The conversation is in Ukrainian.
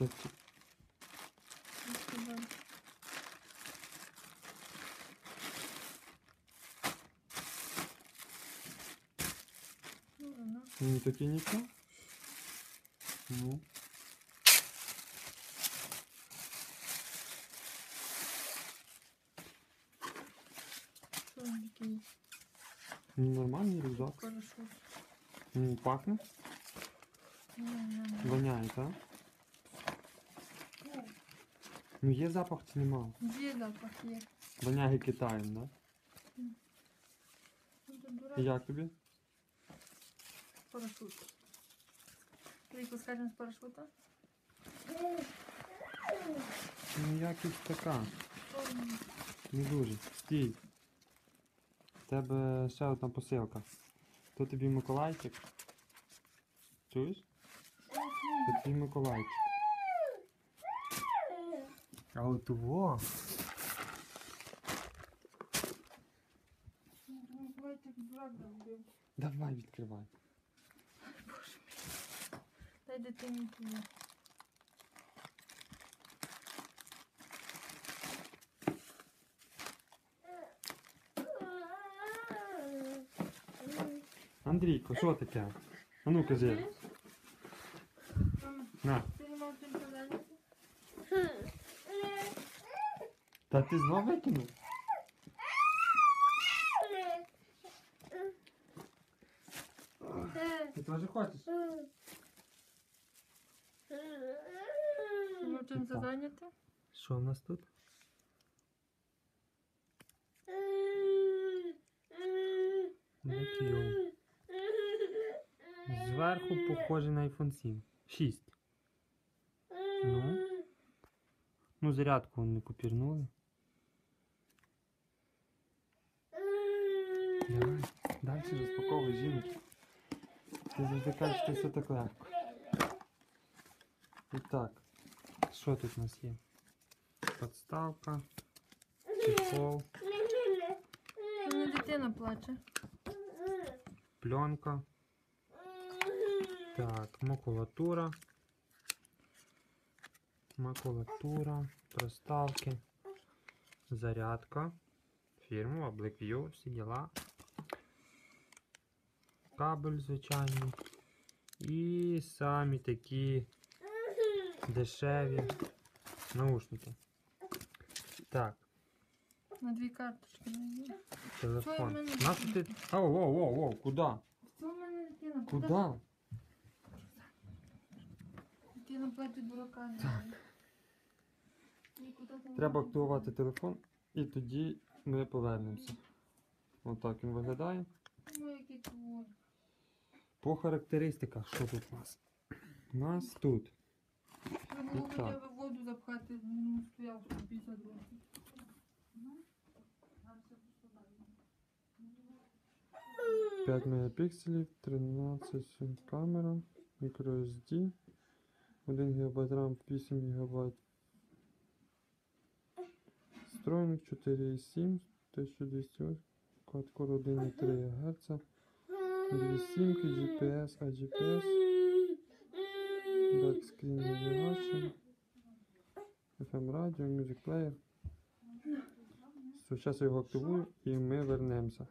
Та ці- Відкривай. Ну, вона. Ну, такі нічого. Ну. Що він такий? Ну, нормальний рюкзак. Парашут. Ну, пахне. Ні, Ну, є запах чи нема? Є запах є. Воняє Китаєм, да? Ну. І як тобі? Парашут. Трійку скажемо з парашута. Ну, якість така. Не дуже. Стій. В тебе ще одна посилка. То тобі Миколайчик. Чуєш? Це твій Миколайчик. А от во. Ну, Миколай так дурак зробив. Давай відкривай. Дай дитині туди. Андрійко, що таке? А ну кажи. Мама, На. Та ти знов викинув? Ти теж хочеш? Ти чим Опа. зайняти? Що в нас тут? Зверху похоже на iPhone 7. 6. Ну. Ну, зарядку не попірнули. Давай, далі розпаковуй жіночку. Ти завжди кажеш, що все так легко. І так, що тут у нас є? Подставка, чехол, Що не дитина плаче? пленка. Так, макулатура. Макулатура, проставки, зарядка, фірмова, Blackview, всі діла. Кабель звичайний. І самі такі дешеві наушники. Так, На дві карточки є. телефон. Нащо ти. Оу, оу, оу, оу, куди? Куди? Знаю. Треба активувати телефон і тоді ми повернемося. Отак він виглядає. Ой, який. По характеристиках, що тут у нас? У нас тут було хоча б воду запхати, ну, стояв 150 років. Ну. 5 мегапікселів, 13 сім камера, microSD, 1 ГБ RAM, 8 ГБ встроєних, 4,7, 1200 квадкор 1,3 ГГц, 2 сімки, GPS, а GPS, Backscreen Navigation, FM радіо, Music Player. Зараз я його активую і ми вернемося.